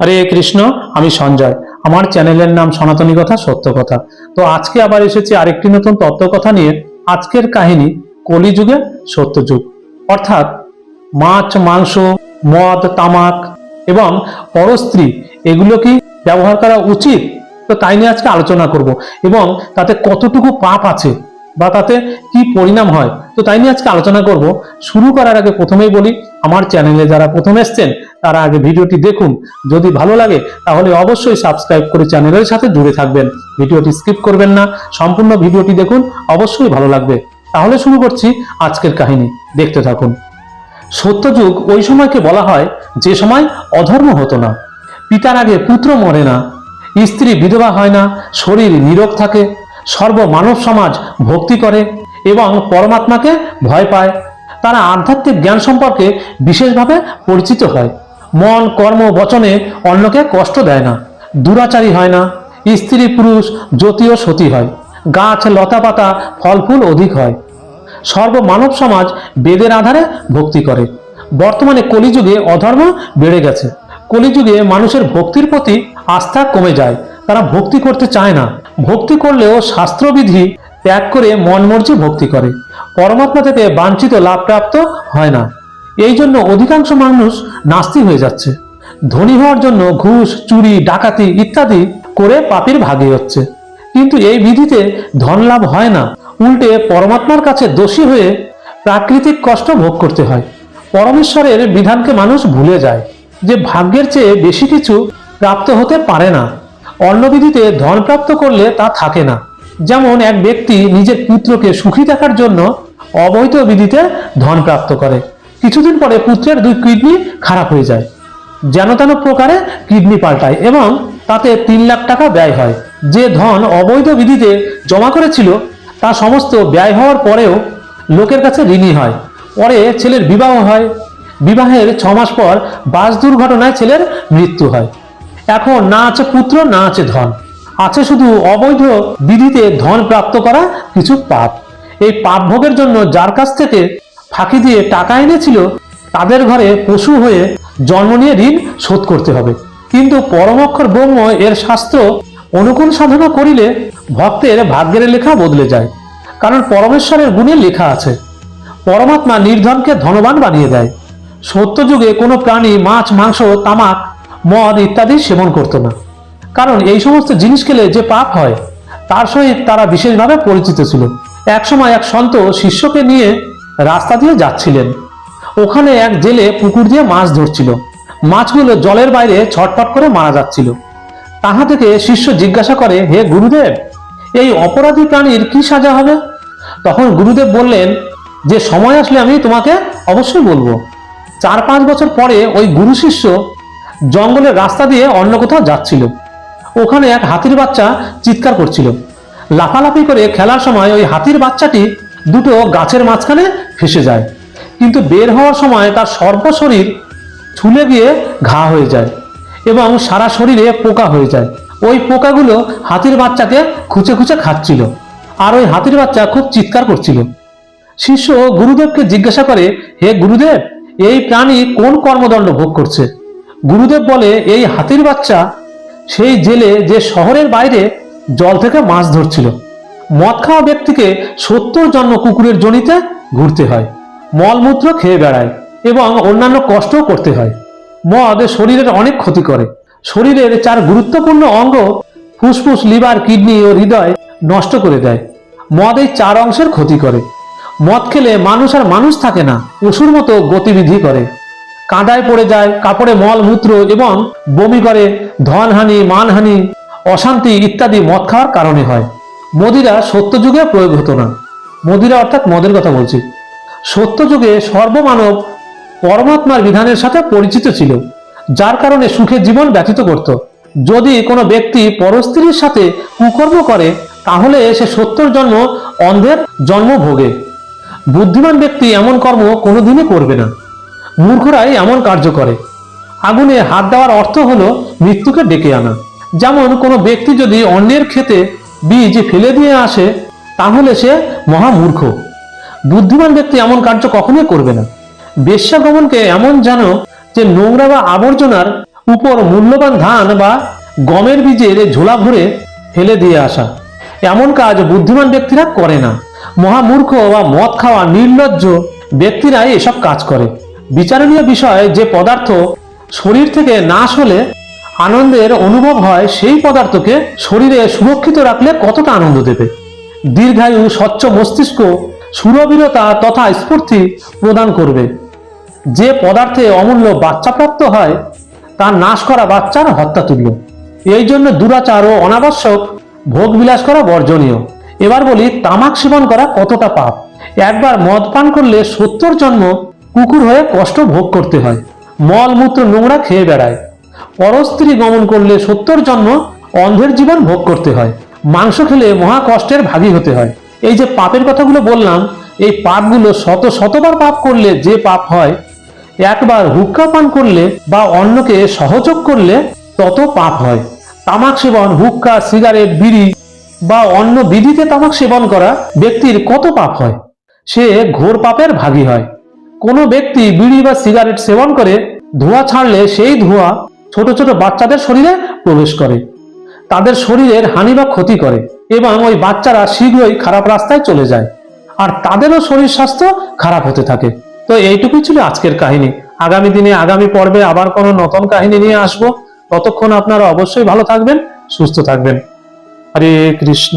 হরে কৃষ্ণ, আমি সঞ্জয়। আমার চ্যানেলের নাম সনাতনী কথা, সত্য কথা। তো আজকে আবার এসেছি আরেকটি নতুন তত্ত্ব কথা নিয়ে। আজকের কাহিনী কলিযুগে সত্যযুগ। অর্থাৎ মাছ, মাংস, মদ, তামাক এবং পরস্ত্রী, এগুলো কি ব্যবহার করা উচিত? তো তাই নিয়ে আজকে আলোচনা করব এবং তাতে কতটুকু পাপ আছে বা তাতে কি পরিণাম হয়? তো তাই নিয়ে আজকে আলোচনা করব। শুরু করার আগে প্রথমেই বলি, আমার চ্যানেলে যারা প্রথম এসছেন, তারা আগে ভিডিওটি দেখুন। যদি ভালো লাগে, তাহলে অবশ্যই সাবস্ক্রাইব করে চ্যানেলের সাথে জুড়ে থাকবেন। ভিডিওটি স্কিপ করবেন না, সম্পূর্ণ ভিডিওটি দেখুন, অবশ্যই ভালো লাগবে। তাহলে শুরু করছি আজকের কাহিনী। দেখতে থাকুন। সত্যযুগ ওই সময়কে বলা হয় যে সময় অধর্ম হতো না। পিতার আগে পুত্র মরে না, স্ত্রী বিধবা হয় না, শরীর নীরব থাকে সর্ব মানব সমাজ ভক্তি করে এবং পরমাত্মাকে ভয় পায়। তারা আধ্যাত্মিক জ্ঞান সম্পর্কে বিশেষভাবে পরিচিত হয়। মন, কর্ম, বচনে অন্যকে কষ্ট দেয় না, দুরাচারী হয় না, স্ত্রী, পুরুষ জ্যোতিও সতী হয়, গাছ লতা পাতা ফল ফুল অধিক হয়। সর্ব মানব সমাজ বেদের আধারে ভক্তি করে। বর্তমানে কলিযুগে অধর্ম বেড়ে গেছে। কলিযুগে মানুষের ভক্তির প্রতি আস্থা কমে যায়। তারা ভক্তি করতে চায় না। ভক্তি করলেও শাস্ত্রবিধি ত্যাগ করে মনমর্জি ভক্তি করে। পরমাত্মা থেকে বাঞ্ছিত লাভ প্রাপ্ত হয় না। এই জন্য অধিকাংশ মানুষ নাস্তিক হয়ে যাচ্ছে। ধনী হওয়ার জন্য ঘুষ, চুরি, ডাকাতি ইত্যাদি করে পাপের ভাগে হচ্ছে। কিন্তু এই বিধিতে ধন লাভ হয় না। উল্টে পরমাত্মার কাছে দোষী হয়ে প্রাকৃতিক কষ্ট ভোগ করতে হয়। পরমেশ্বরের বিধানকে মানুষ ভুলে যায় যে ভাগ্যের চেয়ে বেশি কিছু প্রাপ্ত হতে পারে না। অন্নবিধিতে ধন প্রাপ্ত করলে তা থাকে না। যেমন এক ব্যক্তি নিজের পুত্রকে সুখী দেখার জন্য অবৈধ বিধিতে ধন প্রাপ্ত করে। কিছুদিন পরে পুত্রের দুই কিডনি খারাপ হয়ে যায়। যেন তেন প্রকারে কিডনি পাল্টায় এবং তাতে তিন লাখ টাকা ব্যয় হয়। যে ধন অবৈধ বিধিতে জমা করেছিল, তা সমস্ত ব্যয় হওয়ার পরেও লোকের কাছে ঋণী হয়। পরে ছেলের বিবাহ হয়। বিবাহের ছ মাস পর বাস দুর্ঘটনায় ছেলের মৃত্যু হয়। এখন না আছে পুত্র, না আছে ধন। আছে শুধু অবৈধ বিধিতে ধন প্রাপ্ত করা কিছু পাপ। এই পাপ ভোগের জন্য যার কাছ থেকে ফাঁকি দিয়ে টাকা এনেছিল, তাদের ঘরে পশু হয়ে জন্ম নিয়ে ঋণ শোধ করতে হবে। কিন্তু পরমক্ষর ব্রহ্ম এর শাস্ত্র অনুকূল সাধনা করিলে ভক্তের ভাগ্যের লেখা বদলে যায়। কারণ পরমেশ্বরের গুণে লেখা আছে, পরমাত্মা নির্ধনকে ধনবান বানিয়ে দেয়। সত্যযুগে কোনো প্রাণী, মাছ, মাংস, তামাক মদ ইত্যাদি সেবন করত না। কারণ এই সমস্ত জিনিস খেলে যে পাপ হয়, তার সহিত তারা বিশেষভাবে পরিচিত ছিল। একসময় এক সন্ত শিষ্যকে নিয়ে রাস্তা দিয়ে যাচ্ছিলেন। ওখানে এক জেলে পুকুর দিয়ে মাছ ধরছিল। মাছগুলো জলের বাইরে ছটফট করে মারা যাচ্ছিল। তাহা থেকে শিষ্য জিজ্ঞাসা করে, হে গুরুদেব, এই অপরাধী প্রাণীর কি সাজা হবে? তখন গুরুদেব বললেন, যে সময় আসলে আমি তোমাকে অবশ্যই বলব। চার পাঁচ বছর পরে ওই গুরু শিষ্য জঙ্গলের রাস্তা দিয়ে অন্য কোথাও যাচ্ছিল। ওখানে এক হাতির বাচ্চা চিৎকার করছিল। লাফালাফি করে খেলার সময় ওই হাতির বাচ্চাটি দুটো গাছের মাঝখানে ফেসে যায়। কিন্তু বের হওয়ার সময় তার সর্বশরীর ছুলে গিয়ে ঘা হয়ে যায় এবং সারা শরীরে পোকা হয়ে যায়। ওই পোকাগুলো হাতির বাচ্চাকে খুঁচে খুঁচে খাচ্ছিল আর ওই হাতির বাচ্চা খুব চিৎকার করছিল। শিষ্য গুরুদেবকে জিজ্ঞাসা করে, হে গুরুদেব, এই প্রাণী কোন কর্মদণ্ড ভোগ করছে? গুরুদেব বলে, এই হাতির বাচ্চা সেই জেলে যে শহরের বাইরে জল থেকে মাছ ধরছিল। মদ খাওয়া ব্যক্তিকে সত্তর জন্ম কুকুরের জনিতে ঘুরতে হয় মলমূত্র খেয়ে বেড়ায় এবং অন্যান্য কষ্টও করতে হয়। মদ শরীরের অনেক ক্ষতি করে। শরীরের চার গুরুত্বপূর্ণ অঙ্গ ফুসফুস, লিভার, কিডনি ও হৃদয় নষ্ট করে দেয়। মদ এই চার অংশের ক্ষতি করে। মদ খেলে মানুষ আর মানুষ থাকে না, পশুর মতো গতিবিধি করে। কাঁদায় পড়ে যায়, কাপড়ে মল মূত্র এবং বমি করে, ধনহানি, মানহানি, অশান্তি ইত্যাদি মদ খাওয়ার কারণে হয়। মদিরা সত্যযুগে প্রয়োগ হতো না। মদিরা অর্থাৎ মদের কথা বলছি। সত্যযুগে সর্বমানব পরমাত্মার বিধানের সাথে পরিচিত ছিল, যার কারণে সুখে জীবন ব্যতীত করত। যদি কোনো ব্যক্তি পরস্ত্রীর সাথে কুকর্ম করে, তাহলে সে সত্তর জন্ম অন্ধের জন্ম ভোগে বুদ্ধিমান ব্যক্তি এমন কর্ম কোনোদিনই করবে না। মূর্খরাই এমন কার্য করে। আগুনে হাত দেওয়ার অর্থ হলো মৃত্যুকে ডেকে আনা। যেমন কোনো ব্যক্তি যদি অন্যের ক্ষেতে বীজ ফেলে দিয়ে আসে, তাহলে সে মহামূর্খ বুদ্ধিমান ব্যক্তি এমন কার্য কখনোই করবে না। বেশ্যাগমনকে এমন জানো যে নোংরা বা আবর্জনার উপর মূল্যবান ধান বা গমের বীজের ঝোলা ভরে ফেলে দিয়ে আসা। এমন কাজ বুদ্ধিমান ব্যক্তিরা করে না। মহামূর্খ বা মদ খাওয়া নির্লজ্জ ব্যক্তিরাই এসব কাজ করে। বিচারণীয় বিষয় যে পদার্থ শরীর থেকে নাশ হলে আনন্দের অনুভব হয়, সেই পদার্থকে শরীরে সুরক্ষিত রাখলে কতটা আনন্দ দেবে? দীর্ঘায়ু, স্বচ্ছ মস্তিষ্ক সুরবীরতা তথা স্ফূর্তি প্রদান করবে। যে পদার্থে অমূল্য বাচ্চা প্রাপ্ত হয় তা নাশ করা বাচ্চার হত্যা তুল্য এই জন্য দুরাচার ও অনাবশ্যক ভোগ বিলাস করা বর্জনীয়। এবার বলি, তামাক সেবন করা কতটা পাপ? একবার মদ পান করলে সত্তর জন্ম কুকুর হয়ে কষ্ট ভোগ করতে হয়। মলমূত্র নোংরা খেয়ে বেড়ায়। পরস্ত্রী গমন করলে সত্তর জন্ম অন্ধের জীবন ভোগ করতে হয়। মাংস খেলে মহা কষ্টের ভাগী হতে হয়। এই যে পাপের কথাগুলো বললাম, এই পাপগুলো শত শতবার পাপ করলে যে পাপ হয়, একবার হুক্কা পান করলে বা অন্যকে সহযোগ করলে তত পাপ হয়। তামাক সেবন, হুক্কা, সিগারেট, বিড়ি বা অন্য বিধিতে তামাক সেবন করা ব্যক্তির কত পাপ হয়? সে ঘোর পাপের ভাগী হয়। কোনো ব্যক্তি বিড়ি বা সিগারেট সেবন করে, ধোঁয়া ছাড়লে সেই ধোঁয়া ছোট ছোট বাচ্চাদের শরীরে প্রবেশ করে। তাদের শরীরের হানি বা ক্ষতি করে এবং ওই বাচ্চারা শীঘ্রই খারাপ রাস্তায় চলে যায় আর তাদেরও শরীর স্বাস্থ্য খারাপ হতে থাকে। তো এইটুকুই ছিল আজকের কাহিনী। আগামী দিনে, আগামী পর্বে আবার কোনো নতুন কাহিনী নিয়ে আসব। ততক্ষণ আপনারা অবশ্যই ভালো থাকবেন, সুস্থ থাকবেন। হরে কৃষ্ণ।